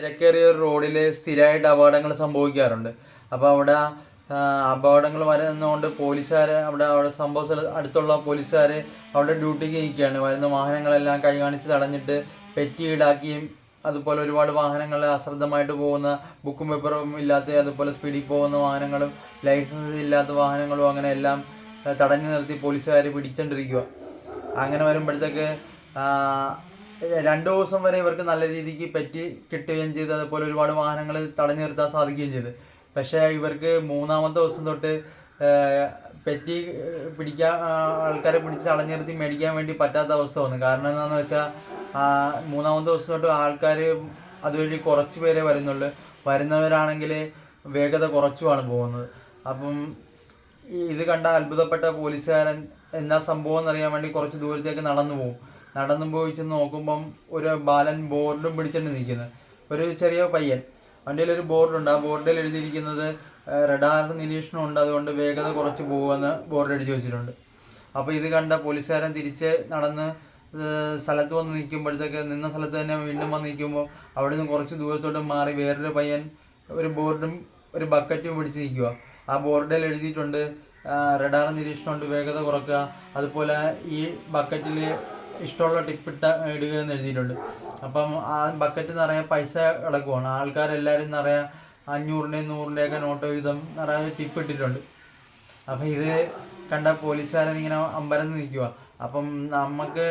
തിരക്കേറിയ ഒരു റോഡിൽ സ്ഥിരമായിട്ട് അപകടങ്ങൾ സംഭവിക്കാറുണ്ട്. അപ്പോൾ അവിടെ അപകടങ്ങൾ വരുന്നതുകൊണ്ട് പോലീസുകാർ അവിടെ അവിടെ സംഭവ അടുത്തുള്ള പോലീസുകാർ അവിടെ ഡ്യൂട്ടിക്ക് നിൽക്കുകയാണ്. വരുന്ന വാഹനങ്ങളെല്ലാം കൈ കാണിച്ച് തടഞ്ഞിട്ട് പെറ്റി ഈടാക്കിയും അതുപോലെ ഒരുപാട് വാഹനങ്ങൾ അശ്രദ്ധമായിട്ട് പോകുന്ന ബുക്കും പേപ്പറും ഇല്ലാത്ത അതുപോലെ സ്പീഡിൽ പോകുന്ന വാഹനങ്ങളും ലൈസൻസ് ഇല്ലാത്ത വാഹനങ്ങളും അങ്ങനെ എല്ലാം തടഞ്ഞു നിർത്തി പോലീസുകാർ പിടിച്ചോണ്ടിരിക്കുക അങ്ങനെ വരുമ്പോഴത്തേക്ക് രണ്ടു ദിവസം വരെ ഇവർക്ക് നല്ല രീതിക്ക് പറ്റി കിട്ടുകയും ചെയ്തു. അതുപോലെ ഒരുപാട് വാഹനങ്ങൾ തടഞ്ഞു നിർത്താൻ സാധിക്കുകയും ചെയ്തു. പക്ഷേ ഇവർക്ക് മൂന്നാമത്തെ ദിവസം തൊട്ട് പറ്റി പിടിക്കാൻ ആൾക്കാരെ പിടിച്ച് തടഞ്ഞു നിർത്തി മേടിക്കാൻ വേണ്ടി പറ്റാത്ത അവസ്ഥ വന്നു. കാരണം എന്താണെന്ന് വെച്ചാൽ മൂന്നാമത്തെ ദിവസം തൊട്ട് ആൾക്കാർ അതുവഴി കുറച്ച് പേരെ വരുന്നുള്ളൂ. വരുന്നവരാണെങ്കിൽ വേഗത കുറച്ചുമാണ് പോകുന്നത്. അപ്പം ഇത് കണ്ട അത്ഭുതപ്പെട്ട പോലീസുകാരൻ എന്താ സംഭവം എന്നറിയാൻ വേണ്ടി കുറച്ച് ദൂരത്തേക്ക് നടന്നു പോകും നടന്നു പോയി ചെന്ന് നോക്കുമ്പം ഒരു ബാലൻ ബോർഡും പിടിച്ചിട്ട് നിൽക്കുന്നത് ഒരു ചെറിയ പയ്യൻ. അവന്റെ ഒരു ബോർഡുണ്ട്. ആ ബോർഡിൽ എഴുതിയിരിക്കുന്നത് റഡാർ നിരീക്ഷണം ഉണ്ട്. അതുകൊണ്ട് വേഗത കുറച്ച് പോകുമെന്ന് ബോർഡ് എഴുതി വെച്ചിട്ടുണ്ട്. അപ്പോൾ ഇത് കണ്ട പോലീസുകാരൻ തിരിച്ച് നടന്ന് സ്ഥലത്ത് വന്ന് നിൽക്കുമ്പോഴത്തേക്ക് നിന്ന സ്ഥലത്ത് തന്നെ വീണ്ടും വന്ന് നിൽക്കുമ്പോൾ അവിടെ നിന്ന് കുറച്ച് ദൂരത്തോട്ട് മാറി വേറൊരു പയ്യൻ ഒരു ബോർഡും ഒരു ബക്കറ്റും പിടിച്ച് നിൽക്കുക ആ ബോർഡിൽ എഴുതിയിട്ടുണ്ട് റഡാർ നിരീക്ഷണമുണ്ട് വേഗത കുറക്കുക. അതുപോലെ ഈ ബക്കറ്റിൽ ഇഷ്ടമുള്ള ടിപ്പ് ഇട്ട ഇടുക എന്ന് എഴുതിയിട്ടുണ്ട്. അപ്പം ആ ബക്കറ്റ് നിറയെ പൈസ കിടക്കുവാണ് ആൾക്കാരെല്ലാവരും നിറയെ അഞ്ഞൂറിന്റെയും നൂറിന്റെയൊക്കെ നോട്ട് വീതം നിറയെ ടിപ്പ് ഇട്ടിട്ടുണ്ട്. അപ്പം ഇത് കണ്ട പോലീസുകാരൻ ഇങ്ങനെ അമ്പരന്ന് നിൽക്കുക അപ്പം നമുക്ക്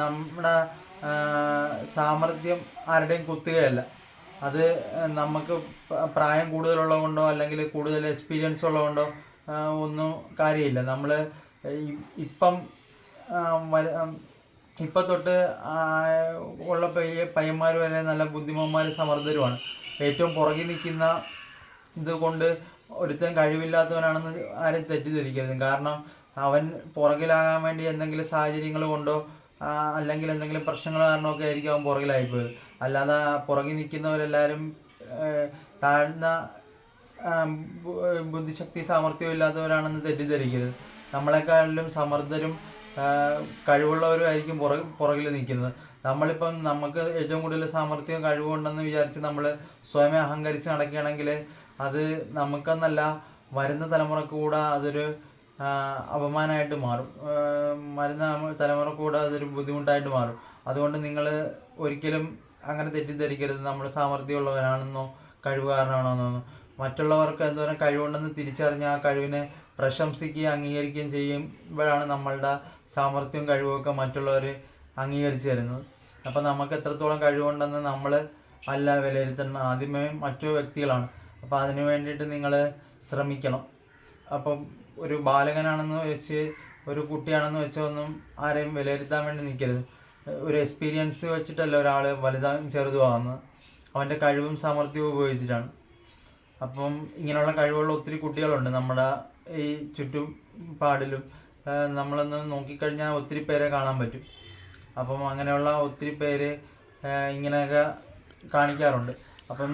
നമ്മുടെ സാമർഥ്യം ആരുടെയും കുത്തുകയല്ല. അത് നമുക്ക് പ്രായം കൂടുതലുള്ളത് കൊണ്ടോ അല്ലെങ്കിൽ കൂടുതൽ എക്സ്പീരിയൻസ് ഉള്ളതുകൊണ്ടോ കൊണ്ടോ ഒന്നും കാര്യമില്ല. നമ്മൾ ഇപ്പം ഇപ്പം തൊട്ട് ഉള്ള പയ്യ പയ്യന്മാർ വരെ നല്ല ബുദ്ധിമാന്മാരും സമർത്ഥരുമാണ് ഏറ്റവും പുറകിൽ നിൽക്കുന്ന ഇതുകൊണ്ട് ഒരുത്തൻ കഴിവില്ലാത്തവനാണെന്ന് ആരും തെറ്റിദ്ധരിക്കരുത്. കാരണം അവൻ പുറകിലാകാൻ വേണ്ടി എന്തെങ്കിലും സാഹചര്യങ്ങൾ കൊണ്ടോ അല്ലെങ്കിൽ എന്തെങ്കിലും പ്രശ്നങ്ങൾ കാരണമൊക്കെ ആയിരിക്കും അവൻ പുറകിലായിപ്പോയത് അല്ലാതെ പുറകിൽ നിൽക്കുന്നവരെല്ലാവരും താഴ്ന്ന ബുദ്ധിശക്തി സാമർഥ്യവും ഇല്ലാത്തവരാണെന്ന് തെറ്റിദ്ധരിക്കരുത്. നമ്മളെക്കാളിലും സമർത്ഥരും ആ, പുറകിൽ പുറകിൽ നിൽക്കുന്നത്. നമ്മളിപ്പം നമുക്ക് ഏറ്റവും കൂടുതൽ സാമർഥ്യവും കഴിവുണ്ടെന്ന് വിചാരിച്ച് നമ്മൾ സ്വയം അഹങ്കരിച്ച് നടക്കുകയാണെങ്കിൽ അത് നമുക്കെന്നല്ല വരുന്ന തലമുറയ്ക്ക് കൂടെ അതൊരു അപമാനമായിട്ട് മാറും. വരുന്ന തലമുറയ്ക്ക് കൂടെ അതൊരു ബുദ്ധിമുട്ടായിട്ട് മാറും. അതുകൊണ്ട് നിങ്ങൾ ഒരിക്കലും അങ്ങനെ തെറ്റിദ്ധരിക്കരുത്. നമ്മൾ സാമർഥ്യമുള്ളവരാണെന്നോ കഴിവുകാരനാണെന്നോ മറ്റുള്ളവർക്ക് എന്തോരം കഴിവുണ്ടെന്ന് തിരിച്ചറിഞ്ഞ് ആ കഴിവിനെ പ്രശംസിക്കുകയും അംഗീകരിക്കുകയും ചെയ്യുമ്പോഴാണ് നമ്മളുടെ സാമർഥ്യവും കഴിവുമൊക്കെ മറ്റുള്ളവർ അംഗീകരിച്ചു തരുന്നത് അപ്പോൾ നമുക്ക് എത്രത്തോളം കഴിവുണ്ടെന്ന് നമ്മൾ അല്ല വിലയിരുത്തേണ്ടത്. ആദ്യമേ മറ്റു വ്യക്തികളാണ്. അപ്പോൾ അതിനു വേണ്ടിയിട്ട് നിങ്ങൾ ശ്രമിക്കണം. അപ്പം ഒരു ബാലകനാണെന്ന് വെച്ച് ഒരു കുട്ടിയാണെന്ന് വെച്ചൊന്നും ആരെയും വിലയിരുത്താൻ വേണ്ടി നിൽക്കരുത്. ഒരു എക്സ്പീരിയൻസ് വെച്ചിട്ടല്ല ഒരാൾ വലുതാകും ചെറുതുമാകുന്നത്. അവന്റെ കഴിവും സമൃദ്ധിയും ഉപയോഗിച്ചിട്ടാണ്. അപ്പം ഇങ്ങനെയുള്ള കഴിവുള്ള ഒത്തിരി കുട്ടികളുണ്ട് നമ്മുടെ ഈ ചുറ്റുപാടിലും നമ്മളൊന്ന് നോക്കിക്കഴിഞ്ഞാൽ ഒത്തിരി പേരെ കാണാൻ പറ്റും. അപ്പം അങ്ങനെയുള്ള ഒത്തിരി പേര് ഇങ്ങനെയൊക്കെ കാണിക്കാറുണ്ട്. അപ്പം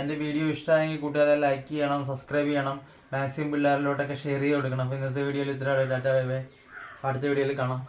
എന്റെ വീഡിയോ ഇഷ്ടമായെങ്കിൽ കൂട്ടുകാരെ ലൈക്ക് ചെയ്യണം സബ്സ്ക്രൈബ് ചെയ്യണം മാക്സിമം പിള്ളേരിലോട്ടൊക്കെ ഷെയർ ചെയ്ത് കൊടുക്കണം. അപ്പോൾ ഇന്നത്തെ വീഡിയോയിൽ ഇത്ര ടാറ്റ ബൈ ബൈ. അടുത്ത വീഡിയോയിൽ കാണാം.